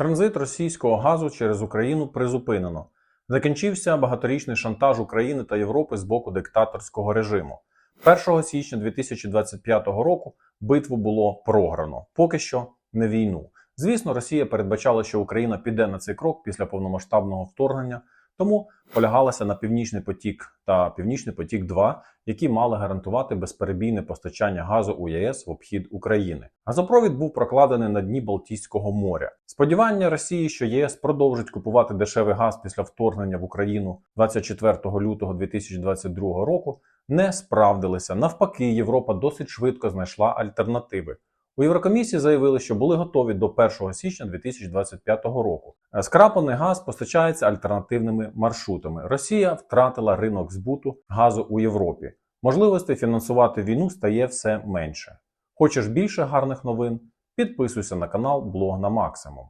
Транзит російського газу через Україну призупинено. Закінчився багаторічний шантаж України та Європи з боку диктаторського режиму. 1 січня 2025 року битву було програно. Поки що не війну. Звісно, Росія передбачала, що Україна піде на цей крок після повномасштабного вторгнення, тому полягалася на Північний потік та Північний потік 2 які мали гарантувати безперебійне постачання газу у ЄС в обхід України. Газопровід був прокладений на дні Балтійського моря. Сподівання Росії, що ЄС продовжить купувати дешевий газ після вторгнення в Україну 24 лютого 2022 року, не справдилися. Навпаки, Європа досить швидко знайшла альтернативи. У Єврокомісії заявили, що були готові до 1 січня 2025 року. Скраплений газ постачається альтернативними маршрутами. Росія втратила ринок збуту газу у Європі. Можливостей фінансувати війну стає все менше. Хочеш більше гарних новин? Підписуйся на канал Блог на максимум.